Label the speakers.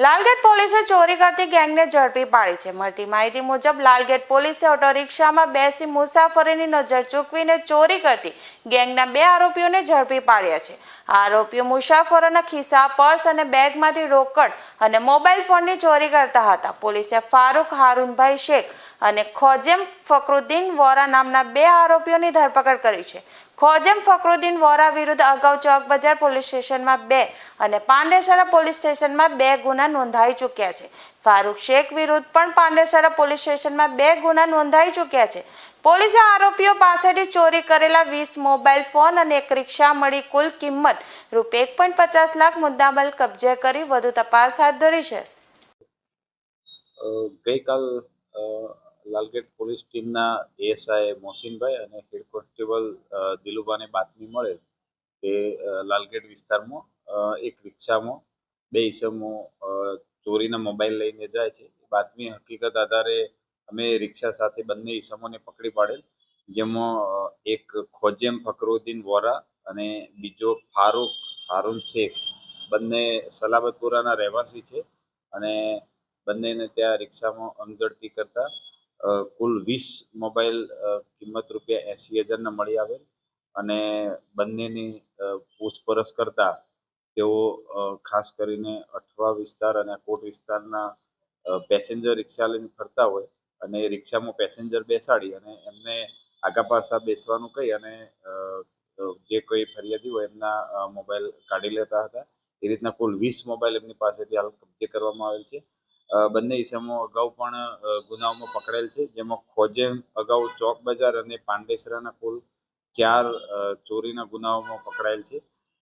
Speaker 1: લાલગેટ પોલીસે ચોરી કરતી ગેંગને ઝડપી પાડી છે. મળતી માહિતી મુજબ, લાલગેટ પોલીસે ઓટો રિક્ષામાં બેસી મુસાફરીની નજર ચૂકવીને ચોરી કરતી ગેંગના બે આરોપીઓને ઝડપી પાડ્યા છે. આરોપીઓ મુસાફરોના ખિસ્સા, પર્સ અને બેગમાંથી રોકડ અને મોબાઈલ ફોનની ચોરી કરતા હતા. પોલીસે ફારૂક હારૂનભાઈ શેખ અને ખોજેમ ફકરુદ્દીન વોરા નામના બે આરોપીઓની ધરપકડ કરી છે. ખોજેમ ફકરુદ્દીન વોરા વિરુદ્ધ અગાઉ ચોક બજાર પોલીસ સ્ટેશનમાં બે અને પાંડેસરા પોલીસ સ્ટેશનમાં બે ગુના નોંધાઈ ચૂક્યા છે. ફારૂક શેખ વિરુદ્ધ પણ પાંડેસરા પોલીસ સ્ટેશનમાં બે ગુના નોંધાઈ ચૂક્યા છે. પોલીસે આરોપીઓ પાસેથી ચોરી કરેલા વીસ મોબાઈલ ફોન અને એક રિક્ષા મળી કુલ કિંમત રૂપિયા એક પચાસ લાખ મુદ્દામાલ કબજે કરી વધુ તપાસ હાથ ધરી છે.
Speaker 2: ગઈકાલ લાલગેટ પોલીસ ટીમના એએસઆઈ મોહસિનભાઈ અને હેડ કોન્સ્ટેબલ દિલુબાને બાતમી મળે કે લાલગેટ વિસ્તારમાં એક રિક્ષામાં બે ઈસમો ચોરીના મોબાઈલ લઈને જાય છે. બાતમી હકીકત આધારે અમે રિક્ષા સાથે બંને ઈસમોને પકડી પાડેલ, જેમાં એક ખોજેમ ફકરુદ્દીન વોરા અને બીજો ફારૂક હારૂન શેખ. બંને સલાબતપુરાના રહેવાસી છે અને બંનેને ત્યાં રિક્ષામાં અમઝડતી કરતા કુલ વીસ મોબાઈલ કિંમત રૂપિયા એંસી હજારના મળી આવેલ. અને બંનેની પૂછપરછ કરતા તેઓ ખાસ કરીને અઠવા વિસ્તાર અને કોટ વિસ્તારના પેસેન્જર રિક્ષા લઈને ફરતા હોય અને એ રિક્ષામાં પેસેન્જર બેસાડી અને એમને આગા પાછા બેસવાનું કહી અને જે કોઈ ફરિયાદી હોય એમના મોબાઈલ કાઢી લેતા હતા. એ રીતના કુલ વીસ મોબાઈલ એમની પાસેથી હાલ કબજે કરવામાં આવેલ છે. બંને ઇસમો અગાઉ પણ ગુનાઓમાં પકડેલ છે, જેમાં ખોજેમ અગાઉ ચોક બજાર અને પાંડેસરાના કુલ ચાર ચોરીના ગુનાઓમાં પકડાયેલ છે.